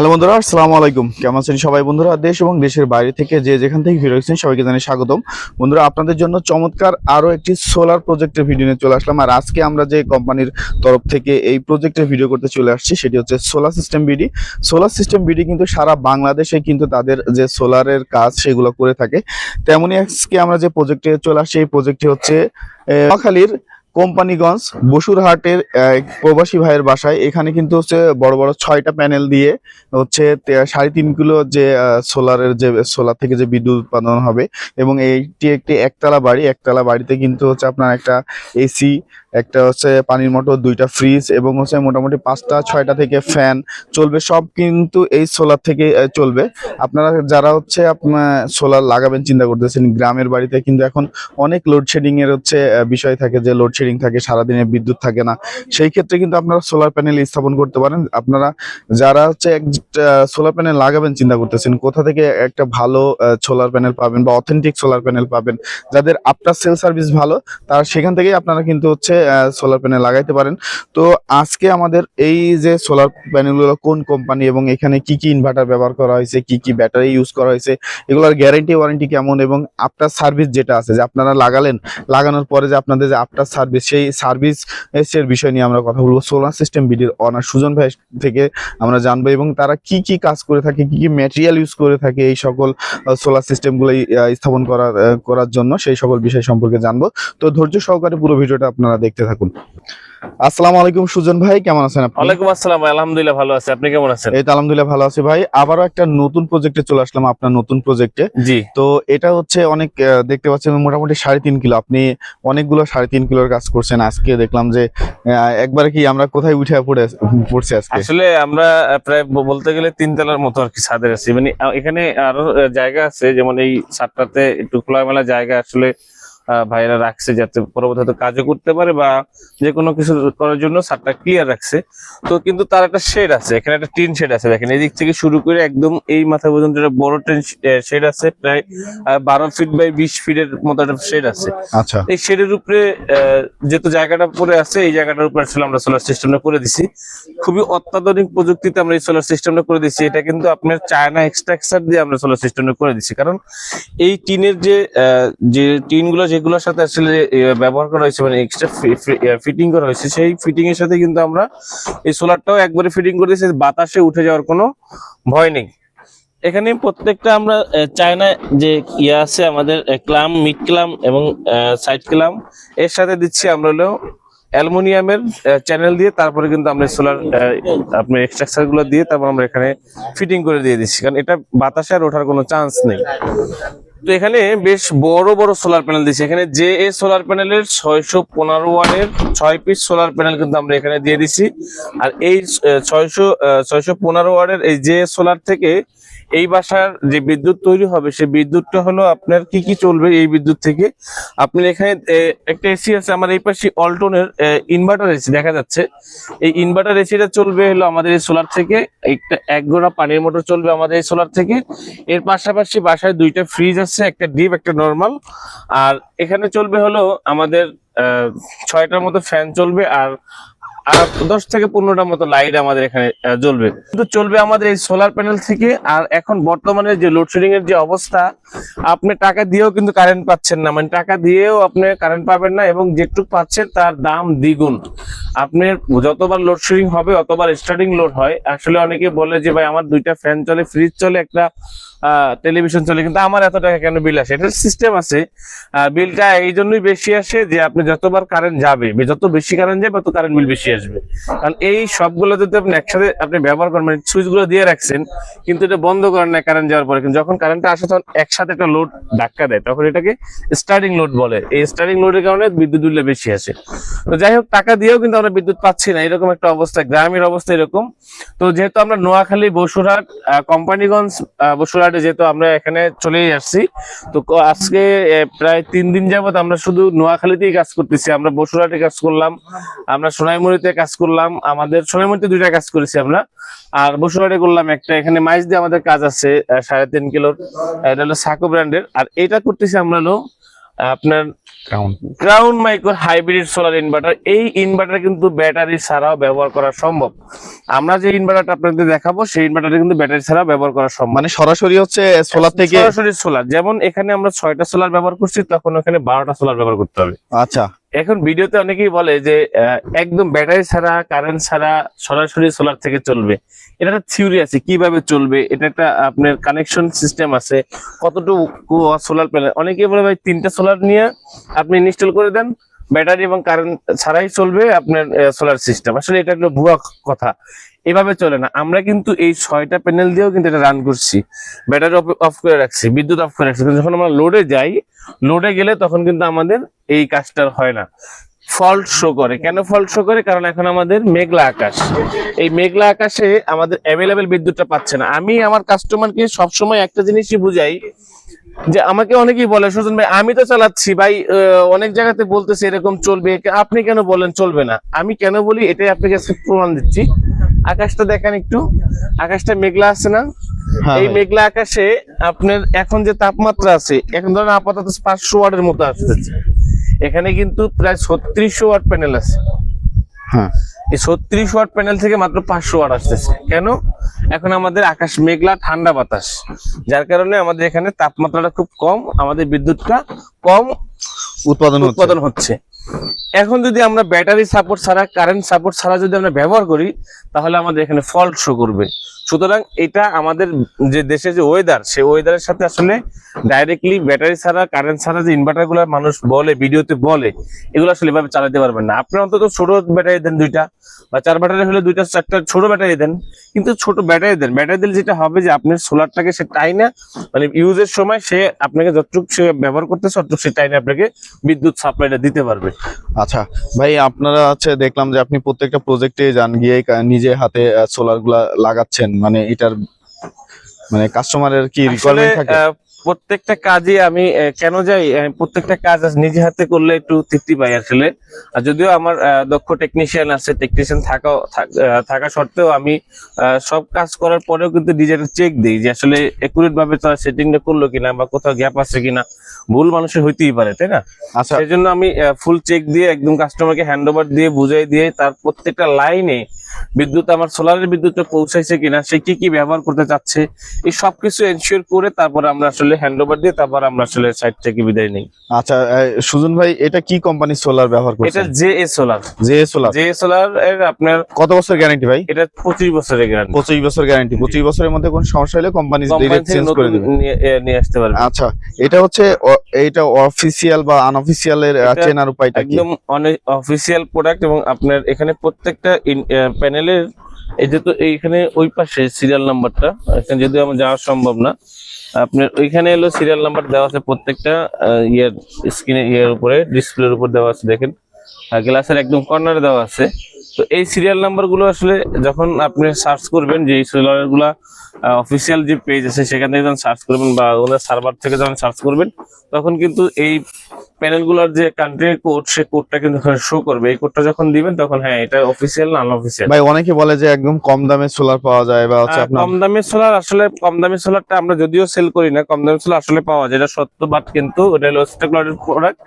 Hello বন্ধুরা, আসসালামু আলাইকুম। কেমন আছেন সবাই বন্ধুরা? দেশ এবং দেশের বাইরে থেকে যে যেখান থেকে ভিডিও দেখছেন, সবাইকে জানাই স্বাগতম। বন্ধুরা, আপনাদের জন্য চমৎকার আরও একটি সোলার প্রজেক্টের ভিডিও নিয়ে চলে আসলাম। আর আজকে আমরা যে কোম্পানির তরফ থেকে এই প্রজেক্টের ভিডিও করতে চলে আসছি, সেটি হচ্ছে solar system BD solar system BD কিন্তু সারা বাংলাদেশে কিন্তু তাদের যে সোলারের কাজ সেগুলো করে থাকে। তেমনই আজকে আমরা যে প্রজেক্টে চলে আসছি, এই প্রজেক্টটি হচ্ছে নোয়াখালীর কোম্পানিগঞ্জ বসুরহাটের প্রবাসী ভাইয়ের বাসায়। এখানে কিন্তু হচ্ছে বড় বড় ছয়টা প্যানেল দিয়ে হচ্ছে সাড়ে তিন কিলো যে সোলারের যে, সোলার থেকে যে বিদ্যুৎ উৎপাদন হবে এবং এইটি একটি একতলা বাড়ি। একতলা বাড়িতে কিন্তু হচ্ছে আপনার একটা এসি একটা হচ্ছে পানির মোটর দুইটা ফ্রিজ এবং হচ্ছে মোটামুটি পাঁচটা, ছয়টা থেকে ফ্যান চলবে। সব কিন্তু এই সোলার থেকে চলবে। আপনারা যারা হচ্ছে আপনার সোলার লাগাবেন, চিন্তা করতেছেন, গ্রামের বাড়িতে কিন্তু এখন অনেক লোডশেডিং এর হচ্ছে বিষয় থাকে যে লোডশেডিং থাকে, সারাদিনে বিদ্যুৎ থাকে না। সেই ক্ষেত্রে কিন্তু আপনারা সোলার প্যানেল স্থাপন করতে পারেন। আপনারা যারা হচ্ছে সোলার প্যানেল লাগাবেন, চিন্তা করতেছেন, কোথা থেকে একটা ভালো সোলার প্যানেল পাবেন বা অথেন্টিক সোলার প্যানেল পাবেন, যাদের আফটার সেল সার্ভিস ভালো, তার সেখান থেকেই আপনারা কিন্তু হচ্ছে সোলার প্যানেল লাগাইতে পারেন। তো আজকে আমাদের এই যে সোলার প্যানেলগুলো কোন কোম্পানি এবং এখানে কি কি ইনভার্টার ব্যবহার করা হয়েছে, কি কি ব্যাটারি ইউজ করা হয়েছে, এগুলোর গ্যারেন্টি ওয়ারেন্টি কেমন এবং আফটার সার্ভিস যেটা আছে, যে আপনারা লাগালেন, লাগানোর পরে যে আপনাদের যে আফটার সার্ভিস সেই সার্ভিস বিষয় নিয়ে আমরা কথা বলব। সোলার সিস্টেম বিডির অনার সুজন ভাই থেকে আমরা জানব এবং তারা কি কি কাজ করে থাকে, কি কি ম্যাটেরিয়াল ইউজ করে থাকে এই সকল সোলার সিস্টেমগুলো স্থাপন করার করার জন্য, সেই সকল বিষয় সম্পর্কে জানব। তো ধৈর্য সহকারে পুরো ভিডিওটা আপনারা দেখতে থাকুন। আসসালামু আলাইকুম সুজন ভাই কেমন আছেন আপনি? ওয়ালাইকুম আসসালাম আলহামদুলিল্লাহ ভালো আছে। আপনি কেমন আছেন? এই তো আলহামদুলিল্লাহ ভালো আছি ভাই। আবারও একটা নতুন প্রজেক্টে চলে আসলাম আপনার নতুন প্রজেক্টে জি। তো এটা হচ্ছে অনেক দেখতে পাচ্ছেন মোটামুটি সাড়ে তিন কিলো। আপনি অনেকগুলো সাড়ে তিন কিলোর কাজ করছেন। আজকে দেখলাম যে একবারে কি আমরা কোথায় উঠে পড়ে পড়ছি আজকে? আসলে আমরা প্রায় বলতে গেলে তিন তলার মতো আর কি ছাদের আছি। মানে এখানে আরও জায়গা আছে। যেমন এই ছাদটাতে একটু খোলামেলা জায়গা। আসলে ভাইয়েরা রাখছে যাতে পরবর্তীতে কাজও করতে পারে বা যে কোনো কিছু করার জন্য ছাদটা ক্লিয়ার রাখছে। তো কিন্তু তার একটা শেড আছে এখানে একটা টিন শেড আছে দেখেন এই দিক থেকে শুরু করে একদম এই মাথা পর্যন্ত একটা বড় টিন শেড আছে প্রায় বারো ফিট বাই বিশ ফিটের মতো একটা শেড আছে। আচ্ছা। এই শেডের উপরে যেহেতু জায়গাটা পড়ে আছে এই জায়গাটার উপরে আসলে আমরা সোলার সিস্টেমটা করে দিছি। খুবই অত্যাধুনিক প্রযুক্তিতে আমরা এই সোলার সিস্টেমটা করে দিছি। এটা কিন্তু আপনার চায়না এক্সট্রাকচার দিয়ে আমরা সোলার সিস্টেমটা করে দিছি। কারণ এই টিনের যে আহ, যে টিনগুলো যেগুলোর সাথে আসলে ব্যবহার করা হয়েছে মানে এক্সট্রা ফিটিং করা হয়েছে। সেই ফিটিং এর সাথে কিন্তু আমরা এই সোলারটাও একবারে ফিটিং করে দিয়েছি বাতাসে উঠে যাওয়ার কোনো ভয় নেই। এখানে প্রত্যেকটা আমরা আহ, চায়না যে ইয়ে আছে আমাদের ক্লাম মিড ক্লাম এবং সাইড ক্লাম এর সাথে দিচ্ছি আমরা হলো অ্যালুমিনিয়ামের চ্যানেল দিয়ে তারপরে কিন্তু আমরা সোলার আপনার এক্সট্রাকচারগুলো দিয়ে তারপর আমরা এখানে ফিটিং করে দিয়ে দিচ্ছি। কারণ এটা বাতাসে আর ওঠার কোনো চান্স নেই। তো এখানে বেশ বড় বড় সোলার প্যানেল দিয়েছে। এখানে যে এ সোলার প্যানেলের ছয়শো পনেরো ওয়ার্ডের ছয় পিস সোলার প্যানেল কিন্তু আমরা এখানে দিয়ে দিছি। আর এই ছয়শো ছয়শো পনেরো ওয়ার্ডের এই যে সোলার থেকে এই বাসার যে বিদ্যুৎ তৈরি হবে সেই বিদ্যুৎটা হলো আপনার কি কি চলবে এই বিদ্যুৎ থেকে? আপনি এখানে একটা এসি আছে, আমার এই পাশে অল্টনের ইনভার্টার এসি দেখা যাচ্ছে। এই ইনভার্টার এসিটা চলবে হলো আমাদের এই সোলার থেকে, একটা এক গোড়া পানির মোটর চলবে আমাদের এই সোলার থেকে। এর পাশাপাশি বাসায় দুইটা ফ্রিজ আছে, একটা ডিপ একটা নর্মাল আর এখানে চলবে হলো আমাদের ছয়টার মতো ফ্যান চলবে, আর আর দশ থেকে পনেরোটার মতো লাইট আমাদের এখানে জ্বলবে। কিন্তু চলবে আমাদের এই সোলার প্যানেল থেকে, আর এখন বর্তমানে যে লোডশেডিং এর যে অবস্থা, আপনি টাকা দিয়েও কিন্তু কারেন্ট পাচ্ছেন না। মানে টাকা দিয়েও আপনি কারেন্ট পাবেন না এবং যেটুক পাচ্ছেন তার দাম দ্বিগুণ। আপনার যতবার লোডশেডিং হবে, অতবার স্টার্টিং লোড হয়। আসলে অনেকে বলে যে, ভাই, আমার দুইটা ফ্যান চলে ফ্রিজ চলে, একটা টেলিভিশন চলে। কিন্তু আমার এত টাকা কেন বিল আসে? এটার সিস্টেম আছে। বিলটা এই জন্যই বেশি আসে যে, আপনি যতবার কারেন্ট যাবে যত বেশি কারেন্ট যাবে, তত কারেন্ট বিল বেশি আসবে। কারণ এই সবগুলো যদি আপনি একসাথে, আপনি ব্যবহার করেন মানে সুইচগুলো দিয়ে রাখছেন, কিন্তু এটা বন্ধ করেন না কারেন্ট যাওয়ার পরে, কিন্তু যখন কারেন্টটা আসে, তখন একসাথে একটা লোড ধাক্কা দেয়। তখন এটাকে স্টার্টিং লোড বলে। এই স্টার্টিং লোডের কারণে বিদ্যুৎ বিল বেশি আসে। তো যাই হোক, টাকা দিয়েও কিন্তু আমরা বিদ্যুৎ পাচ্ছি না, এরকম একটা অবস্থা, গ্রামের অবস্থা এরকম। তো যেহেতু আমরা নোয়াখালী, বসুরহাট কোম্পানিগঞ্জ বসুরহাটে যেহেতু আমরা এখানে চলেই আসছি, তো আজকে প্রায় তিন দিন যাবত আমরা শুধু নোয়াখালীতেই কাজ করতেছি, আমরা বসুরহাটে কাজ করলাম, আমরা সোনাইমুড়িতে কাজ করলাম, আমাদের সোনাইমুড়িতে দুইটা কাজ করেছি আমরা, আর বসুরহাটে করলাম একটা, এখানে মাইজ দিয়ে আমাদের কাজ আছে সাড়ে তিন কিলোর এটা হলো সাকো ব্র্যান্ডের, আর এটা করতেছি আমরা হলো আপনার Crown micro hybrid solar inverter এই ইনভার্টার কিন্তু ব্যাটারি ছাড়াও ব্যবহার করা সম্ভব। আমরা যে ইনভার্টারটা আপনাদের দেখাবো সেই ইনভার্টারটা কিন্তু ব্যাটারি ছাড়া ব্যবহার করা সম্ভব। মানে সরাসরি হচ্ছে সোলার থেকে সরাসরি সোলার যেমন এখানে আমরা ছয়টা সোলার ব্যবহার করছি তখন ওখানে বারোটা সোলার ব্যবহার করতে হবে। আচ্ছা। এখন ভিডিওতে অনেকেই বলে যে একদম ব্যাটারি ছাড়া কারেন্ট ছাড়া সরাসরি সোলার থেকে চলবে। এটা একটা থিওরি আছে, কীভাবে চলবে? এটা একটা আপনার কানেকশন সিস্টেম আছে। কতটুকু সোলার প্যানেল অনেকেই বলে ভাই, তিনটা সোলার নিয়ে আপনি ইনস্টল করে দেন। ব্যাটারি এবং কারেন্ট ছাড়াই চলবে আপনার সোলার সিস্টেম আসলে এটা একটা ভুয়া কথা। এভাবে চলে না। আমরা কিন্তু এই ছয়টা প্যানেল দিয়েও কিন্তু এটা রান করছি। ব্যাটারি অফ করে রাখছি, বিদ্যুৎ অফ করে রাখছি। যখন আমরা লোডে যাই লোডে গেলে তখন কিন্তু আমাদের এই কাজটা হয় না। ফল্ট শো করে। কেন ফল্ট শো করে? কারণ এখন আমাদের মেঘলা আকাশ। এই মেঘলা আকাশে আমাদের অ্যাভেলেবেল বিদ্যুৎটা পাচ্ছে না। আমি আমার কাস্টমারকে সবসময় একটা জিনিসই বুঝাই, যে আমাকে অনেকেই বলে, সুজন ভাই, আমি তো চালাচ্ছি ভাই অনেক জায়গাতে বলতেছে এরকম চলবে। আপনি কেন বলেন চলবে না? আমি কেন বলি? এটাই আপনাকে প্রমাণ দিচ্ছি। আকাশটা দেখেন একটু। আকাশটা মেঘলা আছে না? হ্যাঁ এই মেঘলা আকাশে আপনার এখন যে তাপমাত্রা আছে এখন ধরেন আপাতত পাঁচশো ওয়াটের মতো আসতেছে। এখানে কিন্তু প্রায় ছত্রিশশো ওয়াট প্যানেল আছে। হ্যাঁ। এই ছত্রিশ ওয়াট প্যানেল থেকে মাত্র পাঁচশো ওয়াট আসতেছে। কেন? এখন আমাদের আকাশ মেঘলা ঠান্ডা বাতাস। যার কারণে আমাদের এখানে তাপমাত্রাটা খুব কম আমাদের বিদ্যুৎটা কম উৎপাদন উৎপাদন হচ্ছে। এখন যদি আমরা ব্যাটারি সাপোর্ট ছাড়া কারেন্ট সাপোর্ট ছাড়া যদি আমরা ব্যবহার করি, তাহলে আমাদের এখানে ফল্ট শো করবে। সুতরাং এটা আমাদের যে দেশের যে ওয়েদার সেই ওয়েদারের সাথে আসলে ডাইরেক্টলি ব্যাটারি ছাড়া কারেন্ট ছাড়া যে ইনভার্টারগুলো মানুষ বলে, ভিডিওতে বলে, এগুলো আসলে এভাবে চালাতে পারবেন না। আপনি অন্তত ছোট ব্যাটারি দেন দুইটা, বা চার ব্যাটারি হলে দুইটা, চারটা ছোট ব্যাটারি দেন। কিন্তু ছোট ব্যাটারি দেন ব্যাটারি দিলে যেটা হবে যে আপনার সোলারটাকে সে টাইনা মানে ইউজের সময় সে আপনাকে যতটুকু সে ব্যবহার করতেছে ততটুকু সে টাইনে আপনাকে বিদ্যুৎ সাপ্লাইটা দিতে পারবে। আচ্ছা ভাই আপনারা হচ্ছে দেখলাম যে আপনি প্রত্যেকটা প্রজেক্টে যান, গিয়ে নিজে হাতে সোলারগুলা লাগাচ্ছেন। মানে এটার মানে কাস্টমারের কি রিকোয়ারমেন্ট থাকে? প্রত্যেকটা কাজে আমি কেন যাই প্রত্যেকটা কাজ নিজে হাতে করলে একটু তৃপ্তি পাই আসলে। আর যদিও আমার দক্ষ টেকনিশিয়ান আছে টেকনিশিয়ান থাকা থাকা সত্ত্বেও আমি সব কাজ করার পরেও কিন্তু ডিজাইন চেক দিই যে আসলে একুরেট ভাবে তারা সেটিংটা করল কিনা বা কোথাও গ্যাপ আছে কিনা। ভুল মানুষের হইতেই পারে তাই না? আচ্ছা। সেই জন্য আমি ফুল চেক দিয়ে একদম কাস্টমারকে হ্যান্ড ওভার দিয়ে বুঝাই দিয়ে তার প্রত্যেকটা লাইনে বিদ্যুৎ আমার সোলারের বিদ্যুৎটা পৌঁছাইছে কিনা সে কি কি ব্যবহার করতে চাচ্ছে এই সবকিছু এনশিওর করে তারপর আমরা আসলে হ্যান্ড ওভার দিয়ে তারপর আমরা আসলে সাইড থেকে বিদায় নিই। আচ্ছা সুজন ভাই এটা কি কোম্পানির সোলার ব্যবহার করছে? এটা জে এ সোলার যে সোলার জে এ সোলার এর আপনার কত বছর গ্যারান্টি ভাই? এটা পঁচিশ বছরের গ্যারান্টি পঁচিশ বছর গ্যারান্টি পঁচিশ বছরের মধ্যে কোনো সমস্যা হলে কোম্পানি কোম্পানি থেকে চেঞ্জ করে দিবে। নিয়ে আসতে পারবে। আচ্ছা এটা হচ্ছে এইটা অফিসিয়াল বা আনঅফিসিয়াল এর চেনার উপায়টা কি? একদম অফিসিয়াল প্রোডাক্ট এবং আপনার এখানে প্রত্যেকটা প্যানেলের এই যে তো এইখানে ওই পাশে সিরিয়াল নাম্বারটা এখানে যদিও আমার যাওয়া সম্ভব না আপনার ওইখানে এলো সিরিয়াল নাম্বার দেওয়া আছে প্রত্যেকটা ইয়ের স্ক্রিনে ইয়ের উপরে ডিসপ্লের উপর দেওয়া আছে দেখেন। গ্লাসের একদম কর্নারে দেওয়া আছে। তো এই সিরিয়াল নাম্বারগুলো আসলে যখন আপনি সার্চ করবেন যে এই সোলারগুলা অফিসিয়াল যে পেজ আছে, সেখান থেকে যখন সার্চ করবেন বা ওনার সার্ভার থেকে যখন সার্চ করবেন, তখন কিন্তু এই প্যানেলগুলোর যে কান্ট্রির কোড সে কোডটা কিন্তু শো করবে। এই কোডটা যখন দিবেন তখন হ্যাঁ এটা অফিসিয়াল না আনঅফিসিয়াল ভাই অনেকে বলে যে একদম কম দামে সোলার পাওয়া যায় বা হচ্ছে আপনার কম দামের সোলার আসলে কম দামের সোলারটা আমরা যদিও সেল করি না কম দামের সোলার আসলে পাওয়া যায়। এটা সত্য বাট কিন্তু ওটা হলো স্টক লটের প্রোডাক্ট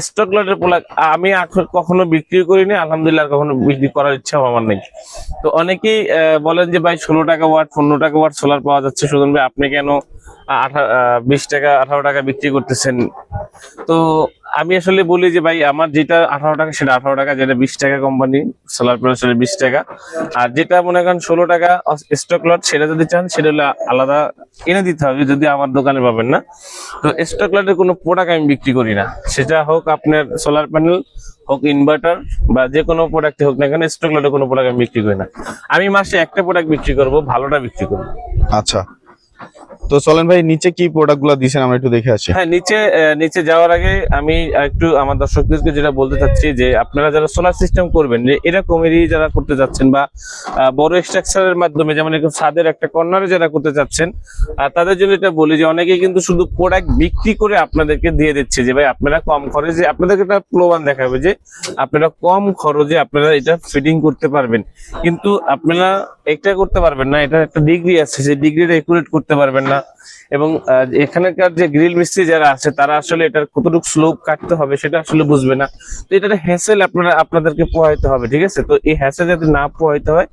স্টক লটের প্রোডাক্ট আমি কখনো বিক্রি করিনি আলহামদুলিল্লাহ কখনো বিক্রি করার ইচ্ছা আমার নেই। তো অনেকেই বলেন যে ভাই ষোলো টাকা ওয়াট পনেরো টাকা ওয়াট সোলার পাওয়া যাচ্ছে। সুতরাং ভাই আপনি কেন আঠা- বিশ টাকা আঠারো টাকা বিক্রি করতেছেন? তো আমি আসলে বলি যে ভাই, আমার যেটা আঠারো টাকা, সেটা আঠারো টাকা, যেটা বিশ টাকা কোম্পানি সোলার প্লাস সেটা বিশ টাকা। আর যেটা মনে করেন ষোলো টাকা স্টক লট সেটা যদি চান, সেটা হলো আলাদা এনে দিতে হবে, যদি আমার দোকানে পাবেন না। তো স্টক লটের কোনো প্রোডাক্ট আমি বিক্রি করি না। সেটা হোক আপনার সোলার প্যানেল হোক ইনভার্টার বা যে কোনো প্রোডাক্ট হোক না কেন স্টক লটের কোনো প্রোডাক্ট আমি বিক্রি করি না। আমি মাসে একটা প্রোডাক্ট বিক্রি করব, ভালোটা বিক্রি করব। আচ্ছা। তো চলেন ভাই, নিচে কি প্রোডাক্টগুলো দিয়েছেন আমরা একটু দেখে আসি। হ্যাঁ নিচে নিচে যাওয়ার আগে আমি একটু আমার দর্শকদেরকে যেটা বলতে চাচ্ছি যে আপনারা যারা সোলার সিস্টেম করবেন, যে এরকমেরই যারা করতে যাচ্ছেন বা বড় স্ট্রাকচারের মাধ্যমে যেমন এরকম ছাদের একটা কর্নারে যারা করতে চাচ্ছেন তাদের জন্য এটা বলি যে অনেকে কিন্তু শুধু প্রোডাক্ট বিক্রি করে আপনাদেরকে দিয়ে দিচ্ছে যে ভাই আপনারা কম খরচে, আপনাদেরকে একটা প্রলোভন দেখাবে যে আপনারা কম খরচে আপনারা এটা ফিটিং করতে পারবেন। কিন্তু আপনারা এটা করতে পারবেন না এটা একটা ডিগ্রি আছে, সেই ডিগ্রিটা একুরেট করতে পারবেন না। না এবং এখানকার যে গ্রিল মিস্ত্রি যারা আছে, তারা আসলে এটার কতটুকু স্লোপ কাটতে হবে সেটা আসলে বুঝবে না। তো এটার হ্যাসেল আপনারা, আপনাদেরকে পোহাইতে হবে, ঠিক আছে? তো এই হ্যাসেল যাতে না পোহাইতে হয়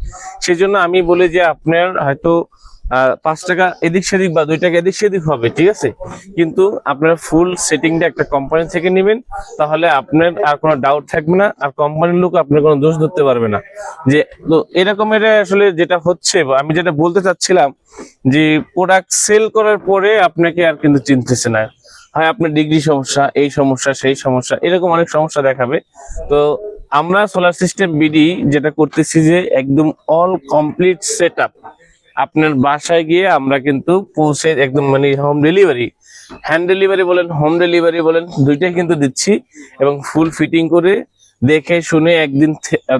সেই জন্য আমি বলি যে আপনার হয়তো পাঁচ টাকা এদিক সেদিক বা দুই টাকা এদিক সেদিক হবে, ঠিক আছে? কিন্তু আপনার ফুল সেটিংটা একটা কোম্পানি থেকে নেবেন, তাহলে আপনার আর কোনো ডাউট থাকবে না, আর কোম্পানির লোক আপনার কোনো দোষ ধরতে পারবে না। যে, তো এরকমের আসলে যেটা হচ্ছে আমি যেটা বলতে চাচ্ছিলাম, যে প্রোডাক্ট সেল করার পরে আপনাকে আর কিন্তু চিনতেছে না। হয় আপনার ডিগ্রি সমস্যা, এই সমস্যা, সেই সমস্যা, এরকম অনেক সমস্যা দেখাবে। তো আমরা সোলার সিস্টেম বিডি যেটা করতেছি যে একদম অল কমপ্লিট সেট আপনার বাসায় গিয়ে আমরা কিন্তু পৌঁছে একদম মানে হোম ডেলিভারি হ্যান্ড ডেলিভারি বলেন হোম ডেলিভারি বলেন, দুইটাই কিন্তু দিচ্ছি এবং ফুল ফিটিং করে দেখে শুনে একদিন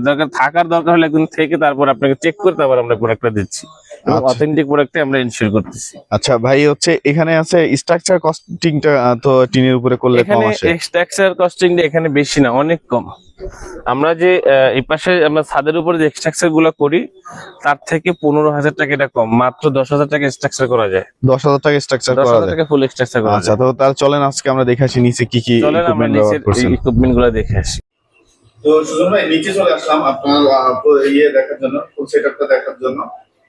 দরকার থাকার দরকার হলে একদিন থেকে তারপর আপনাকে চেক করে তারপর আমরা প্রোডাক্টটা দিচ্ছি। এবং আচ্ছা। অথেন্টিক প্রোডাক্টে আমরা ইনশিওর করতেছি। আচ্ছা ভাই হচ্ছে এখানে আছে স্ট্রাকচার কস্টিংটা তো টিনের উপরে করলে কম এখানে আসে। এক্সট্রাকচার কস্টিংটা এখানে বেশি না অনেক কম। আমরা যে আহ, এই পাশে আমরা ছাদের উপরে যে এক্সট্রাকচারগুলো করি তার থেকে পনেরো হাজার টাকা এটা কম মাত্র দশ হাজার টাকা স্ট্রাকচার করা যায়। দশ হাজার টাকা স্ট্রাকচার দশ করা হাজার যায়। টাকা ফুল এক্সট্রাকচার করা আচ্ছা তো তাহলে চলেন আজকে আমরা দেখে আসি নিচে কি কি চলেন আমরা নিচের ইকুইপমেন্টগুলো দেখে আসি। তো সুজন ভাই নিচে চলে আসলাম আপনার ইয়ে দেখার জন্য ফুল সেটআপটা দেখার জন্য।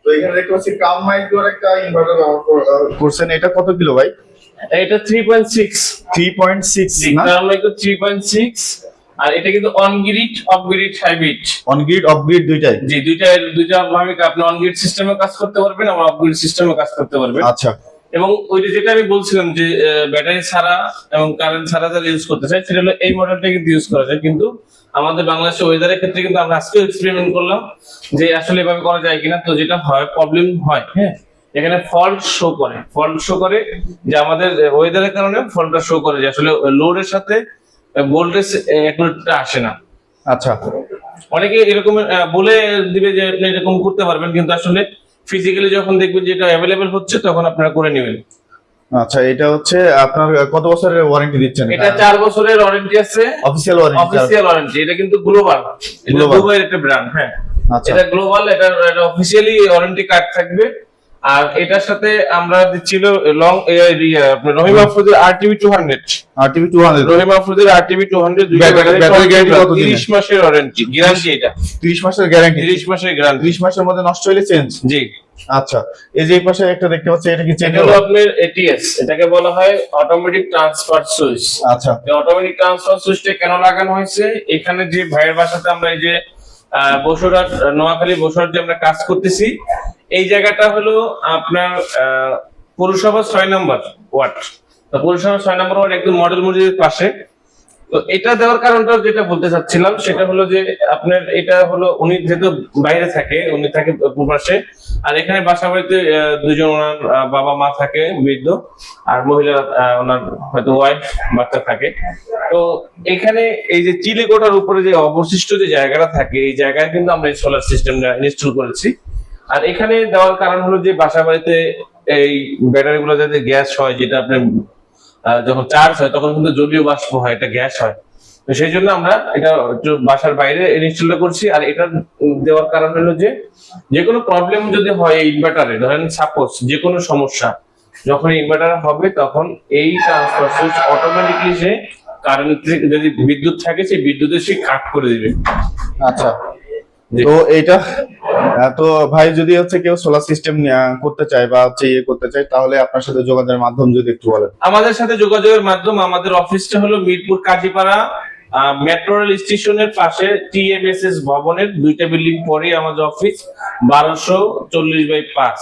তো এখানে দেখতে পাচ্ছি কাম মাইক্রোর একটা ইনভার্টার ব্যবহার করছেন। এটা কত কিলো ভাই? এটা three point six three point six না? থ্রি পয়েন্ট সিক্স আর এটা কিন্তু on grid off grid hybrid on grid off grid দুইটাই? জি দুইটা দুইটা ভাবে আপনি অন গ্রিড সিস্টেমে কাজ করতে পারবেন আবার অফ গ্রিড সিস্টেমে কাজ করতে পারবেন। আচ্ছা। এবং ওই যে যেটা আমি বলছিলাম যে ব্যাটারি ছাড়া এবং কারেন্ট ছাড়া যারা ইউজ করতে চায় সেটা হলো এই মডেলটা কিন্তু ইউজ করা যায়। কিন্তু আমাদের বাংলাদেশের ওয়েদারের ক্ষেত্রে কিন্তু আমরা আজকে এক্সপেরিমেন্ট করলাম যে আসলে এভাবে করা যায় কিনা। তো যেটা হয় প্রবলেম হয় হ্যাঁ? এখানে ফল্ট শো করে। ফল্ট শো করে যে আমাদের ওয়েদারের কারণে ফল্টটা শো করে যে আসলে লোডের সাথে ভোল্টেজ একটা আসে না। আচ্ছা। অনেকে এরকম বলে দিবে যে আপনি এরকম করতে পারবেন কিন্তু আসলে ফিজিক্যালি যখন দেখবেন যে এটা অ্যাভেলেবেল হচ্ছে তখন আপনারা করে নেবেন। আচ্ছা এটা হচ্ছে আপনার কত বছরের ওয়ারেন্টি দিচ্ছেন এটা চার বছরের ওয়ারেন্টি আছে। অফিসিয়াল ওয়ারেন্টি অফিসিয়াল ওয়ারেন্টি এটা কিন্তু গ্লোবাল এটা। দুবাইয়ের একটা ব্র্যান্ড হ্যাঁ। আচ্ছা। এটা গ্লোবাল এটা এটা অফিসিয়ালি ওয়ারেন্টি কার্ড থাকবে। আর এটার সাথে আমরা দিচ্ছিল লং আপনার Rahim আফরোজের RTV two hundred R TV two hundred Rahim আফরোজের RTV two hundred Battery- battery guarantee কত দিনের? তিরিশ মাসের ওয়ারেন্টি গ্যারান্টি এটা। ত্রিশ মাসের গ্যারান্টি তিরিশ মাসের গ্যারান্টি ত্রিশ মাসের মধ্যে নষ্ট হলে চেঞ্জ জি। আচ্ছা এই যে পাশে একটা দেখতে পাচ্ছি এটা কি এটা হলো আপনার এটিএস এটাকে বলা হয় অটোমেটিক ট্রান্সফার সুইচ আচ্ছা। এই অটোমেটিক ট্রান্সফার সুইচটা কেন লাগানো হয়েছে? এখানে যে ভাইয়ের বাসাতে আমরা এই যে আহ, বসুরহাট নোয়াখালী বসুরহাট যে আমরা কাজ করতেছি এই জায়গাটা হলো আপনার আহ, পৌরসভা ছয় নম্বর ওয়ার্ড। তো পৌরসভা ছয় নম্বর ওয়ার্ড একদম মডেল মসজিদের পাশে। তো এটা দেওয়ার কারণটা যেটা বলতে চাচ্ছিলাম, সেটা হলো যে আপনার এটা হলো উনি যেহেতু বাইরে থাকে, উনি থাকে প্রবাসে, আর এখানে বাসা বাড়িতে দুজন ওনার বাবা মা থাকে, বৃদ্ধ, আর মহিলা ওনার হয়তো ওয়াইফ বাচ্চা থাকে। তো এখানে এই যে চিলেকোটার উপরে যে অবশিষ্ট যে জায়গাটা থাকে, এই জায়গায় কিন্তু আমরা এই সোলার সিস্টেমটা ইনস্টল করেছি। আর এখানে দেওয়ার কারণ হলো যে বাসা বাড়িতে এই ব্যাটারি গুলো যাতে গ্যাস হয়, যেটা আপনার যখন চার্জ হয়, তখন কিন্তু জলীয় বাষ্প হয়, এটা গ্যাস হয়। তো সেই জন্য আমরা এটা বাসার বাইরে ইনস্টলটা করছি। আর এটা দেওয়ার কারণ হলো যে যে কোনো প্রবলেম যদি হয় এই ইনভার্টারে ধরেন সাপোজ যে কোনো সমস্যা, যখন ইনভার্টার হবে, তখন এই ট্রান্সফার সুইচ অটোমেটিকলি সে কারেন্ট যদি বিদ্যুৎ থাকে, সেই বিদ্যুতের সে কাট করে দিবে। আচ্ছা। তো এটা তো ভাই যদি হচ্ছে কেউ সোলার সিস্টেম করতে চায় বা হচ্ছে ইয়ে করতে চায় তাহলে আপনার সাথে যোগাযোগের মাধ্যম যদি একটু বলেন। আমাদের সাথে যোগাযোগের মাধ্যম আমাদের অফিসটা হলো মিরপুর কাজীপাড়া মেট্রো রেল স্টেশনের পাশে টিএমএসএস ভবনের দুইটা বিল্ডিং পরে আমাদের অফিস বারোশো চল্লিশ বাই পাঁচ।